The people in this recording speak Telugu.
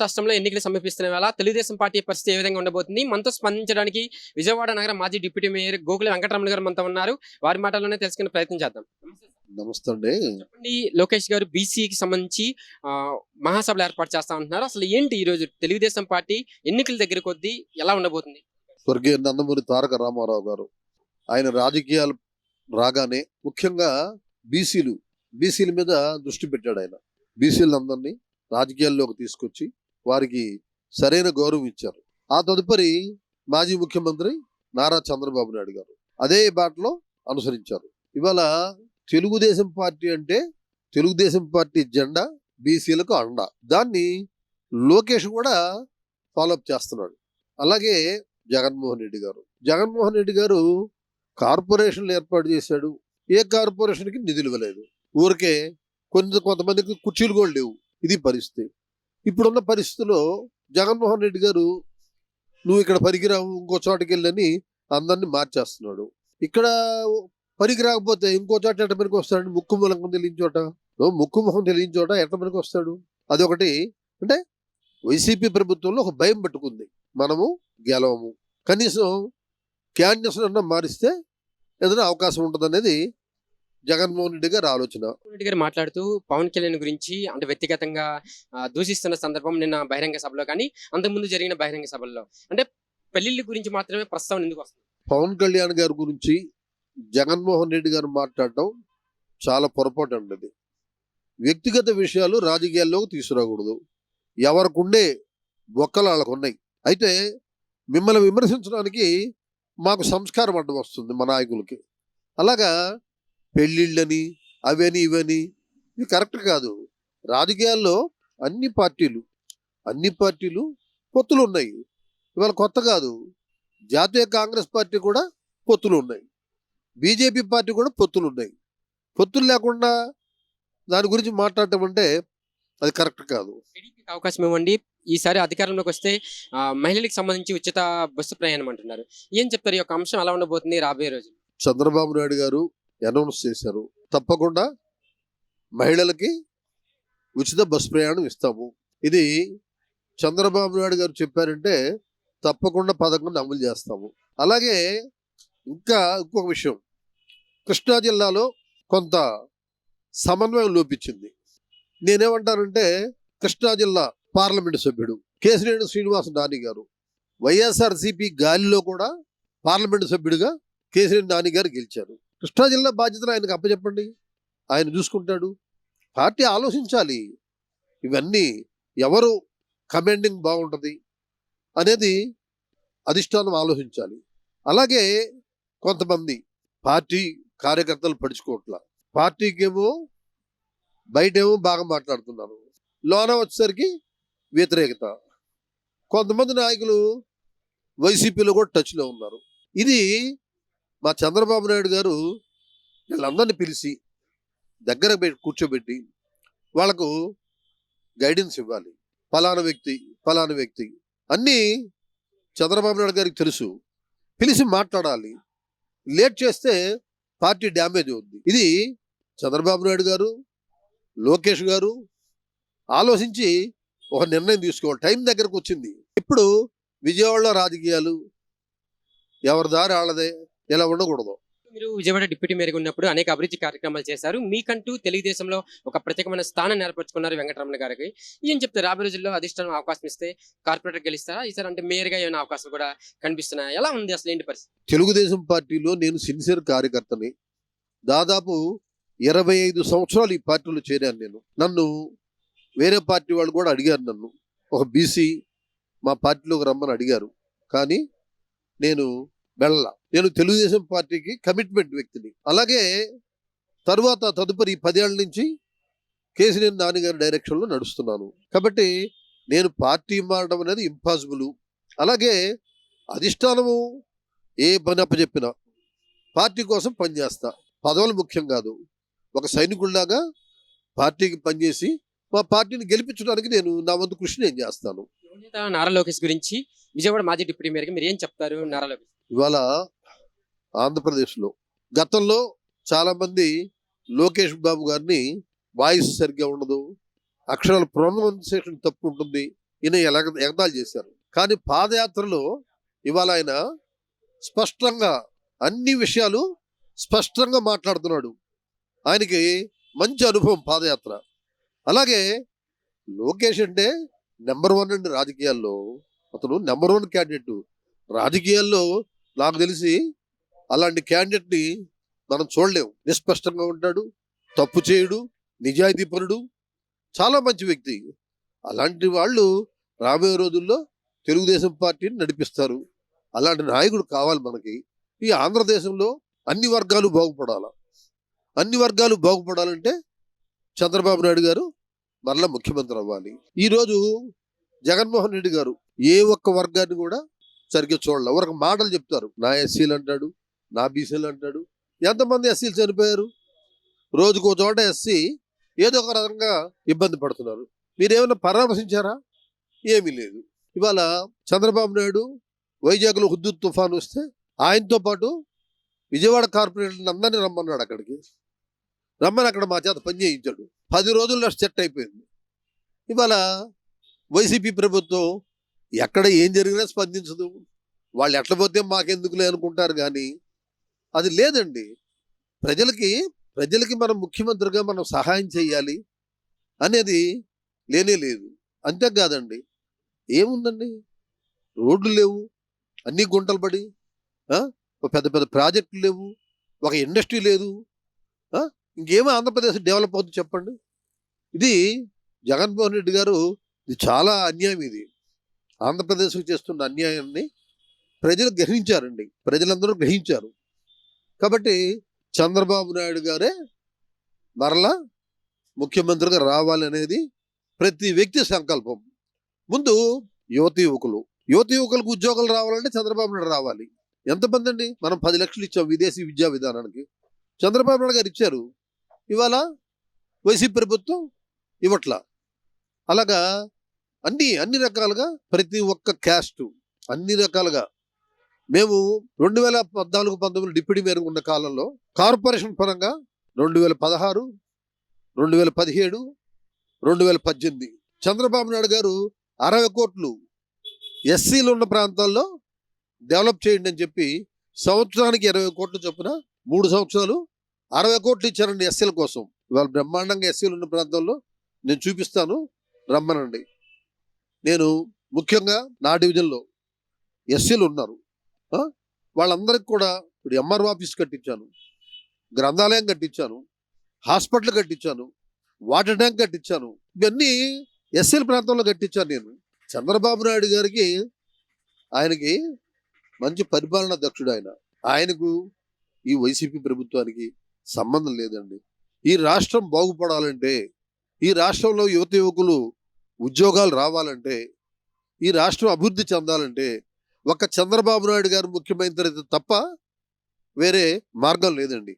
రాష్ట్రంలో ఎన్నికలు సమీపిస్తున్న వేళ తెలుగుదేశం పార్టీ పరిస్థితి ఏ విధంగా ఉండబోతుంది? మనతో స్పందించడానికి విజయవాడ నగర మాజీ డిప్యూటీ మేయర్ గోకుల వెంకటరమణ గారు మనతో ఉన్నారు. వారి మాటల్లోనే తెలుసుకునే ప్రయత్నం చేద్దాం. నమస్తే అండి. చెప్పండి లోకేష్ గారు బీసీకి సంబంధించి మహాసభలు ఏర్పాటు చేస్తా ఉంటున్నారు. అసలు ఏంటి ఈ రోజు తెలుగుదేశం పార్టీ ఎన్నికల దగ్గర కొద్దీ ఎలా ఉండబోతుంది? స్వర్గీయ నందమూరి తారక రామారావు గారు ఆయన రాజకీయాలు రాగానే ముఖ్యంగా బీసీలు బీసీల మీద దృష్టి పెట్టాడు ఆయన. బీసీలందరినీ రాజకీయాల్లోకి తీసుకొచ్చి వారికి సరైన గౌరవం ఇచ్చారు. ఆ తదుపరి మాజీ ముఖ్యమంత్రి నారా చంద్రబాబు నాయుడు గారు అదే బాటలో అనుసరించారు. ఇవాళ తెలుగుదేశం పార్టీ అంటే తెలుగుదేశం పార్టీ జెండా బీసీలకు అండ. దాన్ని లోకేష్ కూడా ఫాలోఅప్ చేస్తున్నాడు. అలాగే జగన్మోహన్ రెడ్డి గారు. జగన్మోహన్ రెడ్డి గారు కార్పొరేషన్లు ఏర్పాటు చేశాడు. ఏ కార్పొరేషన్కి నిధులు ఇవ్వలేదు. ఊరికే కొంత కొంతమందికి కుర్చీలు కూడా లేవు. ఇది పరిస్థితి. ఇప్పుడున్న పరిస్థితుల్లో జగన్మోహన్ రెడ్డి గారు నువ్వు ఇక్కడ పనికిరావు ఇంకో చోటకి వెళ్ళని అందరినీ మార్చేస్తున్నాడు. ఇక్కడ పనికి రాకపోతే ఇంకో చోట ఎట్ట పనికి వస్తాడు ముక్కు ముఖం తెలియని చోట? ముక్కు ముఖం తెలియని చోట ఎట్ట పనికి వస్తాడు అదొకటి. అంటే వైసీపీ ప్రభుత్వంలో ఒక భయం పట్టుకుంది. మనము గెలవము. కనీసం క్యాండిడేట్స్ అన్నా మారిస్తే ఏదైనా అవకాశం ఉంటుంది అనేది జగన్మోహన్ రెడ్డి గారి ఆలోచన. రెడ్డి గారు మాట్లాడుతూ పవన్ కళ్యాణ్ గురించి అంటే వ్యక్తిగతంగా దూషిస్తున్న సందర్భం నిన్న బహిరంగ సభలో కానీ అంతకుముందు జరిగిన బహిరంగ సభల్లో. అంటే పెళ్ళిళ్ళ గురించి మాత్రమే ప్రస్తావన ఎందుకు వస్తుంది? పవన్ కళ్యాణ్ గారి గురించి జగన్మోహన్ రెడ్డి గారు మాట్లాడటం చాలా పొరపాటు అండి వ్యక్తిగత విషయాలు రాజకీయాల్లోకి తీసుకురాకూడదు. ఎవరికుండే బొక్కలు వాళ్ళకు ఉన్నాయి అయితే మిమ్మల్ని విమర్శించడానికి మాకు సంస్కారం అడ్డం వస్తుంది మా నాయకులకి. అలాగా పెళ్ళిళ్ళని అవని ఇవని. ఇది కరెక్ట్ కాదు. రాజకీయాల్లో అన్ని పార్టీలు అన్ని పార్టీలు పొత్తులు ఉన్నాయి ఇవాళ కొత్త కాదు. జాతీయ కాంగ్రెస్ పార్టీ కూడా పొత్తులు ఉన్నాయి బీజేపీ పార్టీ కూడా పొత్తులు ఉన్నాయి పొత్తులు లేకుండా దాని గురించి మాట్లాడటం అంటే అది కరెక్ట్ కాదు. అవకాశం ఇవ్వండి. ఈసారి అధికారంలోకి వస్తే మహిళలకు సంబంధించి ఉచిత బస్సు ప్రయాణం అంటున్నారు. ఏం చెప్తారు? ఈ యొక్క అంశం ఎలా ఉండబోతుంది రాబోయే రోజు చంద్రబాబు నాయుడు గారు అనౌన్స్ చేశారు. తప్పకుండా మహిళలకి ఉచిత బస్ ప్రయాణం ఇస్తాము. ఇది చంద్రబాబు నాయుడు గారు చెప్పారంటే తప్పకుండా పథకం అమలు చేస్తాము. అలాగే ఇంకా ఇంకొక విషయం. కృష్ణా జిల్లాలో కొంత సమన్వయం లోపించింది. నేనేమంటానంటే కృష్ణా జిల్లా పార్లమెంటు సభ్యుడు కేసినేని శ్రీనివాస నాని గారు వైఎస్ఆర్సీపీ గాలిలో కూడా పార్లమెంటు సభ్యుడిగా కేసినేని నాని గారు గెలిచారు. కృష్ణా జిల్లా బాధ్యతలు ఆయనకు అప్పచెప్పండి. ఆయన చూసుకుంటాడు. పార్టీ ఆలోచించాలి. ఇవన్నీ ఎవరు కమాండింగ్ బాగుంటుంది అనేది అధిష్టానం ఆలోచించాలి. అలాగే కొంతమంది పార్టీ కార్యకర్తలు పడుచుకోవట్ల పార్టీకేమో బయటేమో బాగా మాట్లాడుతున్నారు. లోన వచ్చేసరికి వ్యతిరేకత. కొంతమంది నాయకులు వైసీపీలో కూడా టచ్లో ఉన్నారు. ఇది మా చంద్రబాబు నాయుడు గారు వీళ్ళందరినీ పిలిచి దగ్గర కూర్చోబెట్టి వాళ్ళకు గైడెన్స్ ఇవ్వాలి. ఫలానా వ్యక్తి ఫలానా వ్యక్తి. అన్నీ చంద్రబాబు నాయుడు గారికి తెలుసు. పిలిచి మాట్లాడాలి. లేట్ చేస్తే పార్టీ డ్యామేజ్ అవుతుంది ఇది చంద్రబాబు నాయుడు గారు లోకేష్ గారు ఆలోచించి ఒక నిర్ణయం తీసుకోవాలి. టైం దగ్గరకు వచ్చింది. ఇప్పుడు విజయవాడలో రాజకీయాలు ఎవరి దారి వాళ్ళదే ఇలా ఉండకూడదు. మీరు విజయవాడ డిప్యూటీ మేరకు ఉన్నప్పుడు అనేక అభివృద్ధి కార్యక్రమాలు చేశారు. మీకంటూ తెలుగుదేశంలో ఒక ప్రత్యేకమైన స్థానం ఏర్పరచుకున్నారు వెంకటరమణ గారికి. ఏం చెప్తారు? రాబోయే రోజుల్లో అధిష్టానం అవకాశం ఇస్తే కార్పొరేటర్ గెలుస్తారా? ఈసారి అంటే మేయర్గా ఏమైనా అవకాశాలు కూడా కనిపిస్తున్నాయి? ఎలా ఉంది అసలు ఏంటి పరిస్థితి? తెలుగుదేశం పార్టీలో నేను సిన్సియర్ కార్యకర్తని దాదాపు ఇరవై ఐదు సంవత్సరాలు ఈ పార్టీలో చేరాను నేను. నన్ను వేరే పార్టీ వాళ్ళు కూడా అడిగారు నన్ను. ఒక బీసీ మా పార్టీలోకి రమ్మని అడిగారు. కానీ నేను వెళ్ళ నేను తెలుగుదేశం పార్టీకి కమిట్మెంట్ వ్యక్తిని. అలాగే తరువాత తదుపరి పదేళ్ళ నుంచి కేసీఆర్ నాన్నగారి డైరెక్షన్లో నడుస్తున్నాను. కాబట్టి నేను పార్టీ మారడం అనేది ఇంపాసిబుల్ అలాగే అధిష్టానము ఏ పని అప్పచెప్పినా పార్టీ కోసం పనిచేస్తా పదవులు ముఖ్యం కాదు. ఒక సైనికుల్లాగా పార్టీకి పనిచేసి మా పార్టీని గెలిపించడానికి నేను నా వంతు కృషి నేను చేస్తాను. నారా లోకేష్ గురించి విజయవాడ మాజీ డిప్యూటీ మేరకు మీరు ఏం చెప్తారు నారా లోకేష్? ఇవాళ ఆంధ్రప్రదేశ్లో. గతంలో చాలామంది లోకేష్ బాబు గారిని వాయిస్ సరిగ్గా ఉండదు అక్షరాల ప్రొనౌన్సియేషన్ తప్పు ఉంటుంది ఈయన ఎలగ ఎగతాళి చేశారు. కానీ పాదయాత్రలో ఇవాళ ఆయన స్పష్టంగా అన్ని విషయాలు స్పష్టంగా మాట్లాడుతున్నాడు. ఆయనకి మంచి అనుభవం పాదయాత్ర. అలాగే లోకేష్ అంటే నెంబర్ వన్ అండి రాజకీయాల్లో. అతను నెంబర్ వన్ క్యాండిడేట్. రాజకీయాల్లో నాకు తెలిసి అలాంటి క్యాండిడేట్ని మనం చూడలేము నిస్పష్టంగా ఉంటాడు తప్పు చేయడు నిజాయితీపరుడు చాలా మంచి వ్యక్తి. అలాంటి వాళ్ళు రాబోయే రోజుల్లో తెలుగుదేశం పార్టీని నడిపిస్తారు. అలాంటి నాయకుడు కావాలి మనకి. ఈ ఆంధ్రదేశంలో అన్ని వర్గాలు బాగుపడాలి? అన్ని వర్గాలు బాగుపడాలంటే చంద్రబాబు నాయుడు గారు మరలా ముఖ్యమంత్రి అవ్వాలి. ఈరోజు జగన్మోహన్ రెడ్డి గారు ఏ ఒక్క వర్గాన్ని కూడా సరిగ్గా చూడాలి. ఒక మాటలు చెప్తారు. నా ఎస్సీలు అంటాడు నా బీసీలు అంటాడు. ఎంతమంది ఎస్సీలు చనిపోయారు? రోజుకో చోట ఎస్సీ ఏదో ఒక రకంగా ఇబ్బంది పడుతున్నారు. మీరేమైనా పరామర్శించారా? ఏమీ లేదు. ఇవాళ చంద్రబాబు నాయుడు వైజాగ్లో హుద్దు తుఫాన్ వస్తే ఆయనతో పాటు విజయవాడ కార్పొరేటర్ అందరినీ రమ్మన్నాడు అక్కడికి. రమ్మని అక్కడ మా చేత పని చేయించాడు. పది రోజుల్లో సెట్ అయిపోయింది. ఇవాళ వైసీపీ ప్రభుత్వం ఎక్కడ ఏం జరిగినా స్పందించదు. వాళ్ళు ఎట్ల పోతే మాకెందుకులే అనుకుంటారు కానీ అది లేదండి. ప్రజలకి ప్రజలకి మనం ముఖ్యమంత్రిగా మనం సహాయం చేయాలి అనేది లేనే లేదు. అంతేకాదండి. ఏముందండి? రోడ్లు లేవు అన్ని గుంటలు పడి ఒక పెద్ద పెద్ద ప్రాజెక్టులు లేవు ఒక ఇండస్ట్రీ లేదు ఇంకేమో ఆంధ్రప్రదేశ్ డెవలప్ అవుతుంది చెప్పండి? ఇది జగన్మోహన్ రెడ్డి గారు ఇది చాలా అన్యాయం ఇది. ఆంధ్రప్రదేశ్కు చేస్తున్న అన్యాయాన్ని ప్రజలు గ్రహించారండి. ప్రజలందరూ గ్రహించారు. కాబట్టి చంద్రబాబు నాయుడు గారే మరలా ముఖ్యమంత్రిగా రావాలనేది ప్రతి వ్యక్తి సంకల్పం. ముందు యువతి యువకులు. యువతి యువకులకు ఉద్యోగాలు రావాలంటే చంద్రబాబు నాయుడు రావాలి. ఎంతమంది అండి? మనం పది లక్షలు ఇచ్చాం విదేశీ విద్యా విధానానికి. చంద్రబాబు నాయుడు గారు ఇచ్చారు. ఇవాళ వైసీపీ ప్రభుత్వం ఇవ్వట్లా. అలాగా అన్ని అన్ని రకాలుగా ప్రతి ఒక్క క్యాస్ట్ అన్ని రకాలుగా మేము రెండు వేల పద్నాలుగు పంతొమ్మిది డిప్యూటీ మేరకు ఉన్న కాలంలో కార్పొరేషన్ పరంగా రెండు వేల పదహారు రెండు వేల పదిహేడు రెండు వేల పద్దెనిమిది. చంద్రబాబు నాయుడు గారు అరవై కోట్లు ఎస్సీలు ఉన్న ప్రాంతాల్లో డెవలప్ చేయండి అని చెప్పి సంవత్సరానికి ఇరవై కోట్లు చొప్పున మూడు సంవత్సరాలు అరవై కోట్లు ఇచ్చారండి ఎస్సీల కోసం. ఇవాళ బ్రహ్మాండంగా ఎస్సీలు ఉన్న ప్రాంతాల్లో నేను చూపిస్తాను రమ్మనండి. నేను ముఖ్యంగా నా డివిజన్లో ఎస్సీలు ఉన్నారు. వాళ్ళందరికి కూడా ఇప్పుడు ఎంఆర్ఓ ఆఫీస్ కట్టించాను గ్రంథాలయం కట్టించాను హాస్పిటల్ కట్టించాను వాటర్ ట్యాంక్ కట్టించాను ఇవన్నీ ఎస్సీల ప్రాంతంలో కట్టించాను నేను. చంద్రబాబు నాయుడు గారికి ఆయనకి మంచి పరిపాలనా దక్షుడు ఆయన. ఆయనకు ఈ వైసీపీ ప్రభుత్వానికి సంబంధం లేదండి. ఈ రాష్ట్రం బాగుపడాలంటే ఈ రాష్ట్రంలో యువత యువకులు ఉద్యోగాలు రావాలంటే ఈ రాష్ట్రం అభివృద్ధి చెందాలంటే ఒక చంద్రబాబు నాయుడు గారు ముఖ్యమంత్రి తప్ప వేరే మార్గం లేదండి.